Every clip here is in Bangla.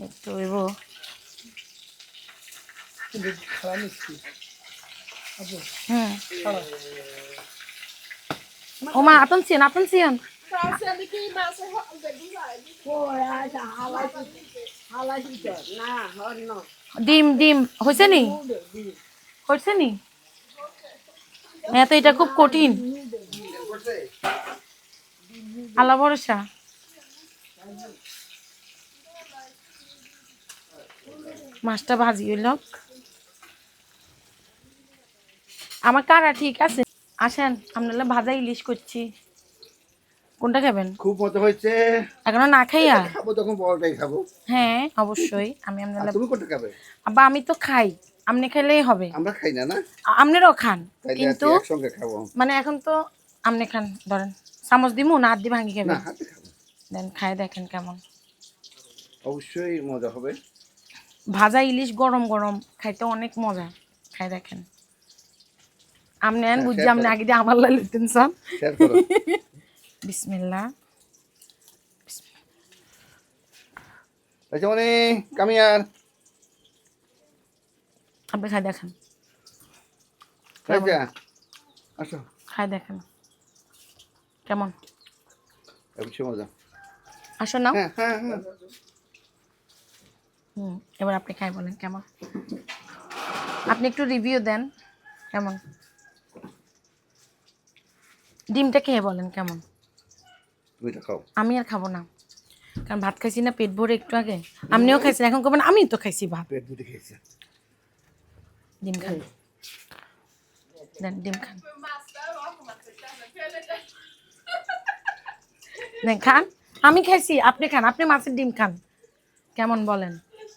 একটু হইব কিন্তু খারাপ মিষ্টি আপু হুম। খারাপ ও মা আপন সিয়ন আপন সিয়ন। ডিম ডিম হয়েছে নি? হয়েছে নি? হ্যাঁ তো এটা খুব কঠিন। আল্লাহ ভরসা। মাছটা ভাজি হইল। আমার কারা ঠিক আছে? আসেন আপনারা ভাজা ইলিশ করছি। কোনটা খাবেন? খুব মজা হয়েছে। এখনও না খাইয়া? খাব তখন বড়টাই খাব। হ্যাঁ অবশ্যই। আমি আপনারা তুমি কোনটা খাবে? আবার আমি তো খাই। আপনি খেলেই হবে। আমরা খাই না না? আপনারাও খান। কিন্তু মানে এখন তো আপনি খান ধরেন। চামচ দিমু না হাত দিয়ে ভাঙি খাবেন? দেন খাই দেখেন কেমন। অবশ্যই মজা হবে। ভাজা ইলিশ গরম গরম খাইতে অনেক মজা। খাই দেখেন। আপনি আন হ্যাঁ, বুঝছি share আপনি আগে দিয়ে আমার শেয়ার করো। বিসমিল্লাহ। আচ্ছা মানে কামিয়ার আপনি খাই দেখেন। আসো। খাই দেখেন। কেমন? মজা। আসো না হ্যাঁ হ্যাঁ হ্যাঁ। হুম এবার আপনি খাই বলেন কেমন? আপনি একটু রিভিউ দেন কেমন? ডিমটা খেয়ে বলেন কেমন? আমি আর খাব না। কারণ ভাত খাইছি না পেট ভরে একটু আগে। আপনিও খাইছেন এখন করবেন আমি তো খাইছি ভাত। পেট বুঝে খেয়েছে। ডিম খান। দেন ডিম খান। দেন খান। আমি খাইছি আপনি খান আপনি মাছের ডিম খান। কেমন বলেন?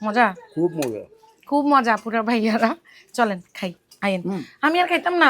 মজা? খুব মজা। খুব মজা পুরা ভাইয়ারা। চলেন খাই আইন আমি আর খাইতাম না।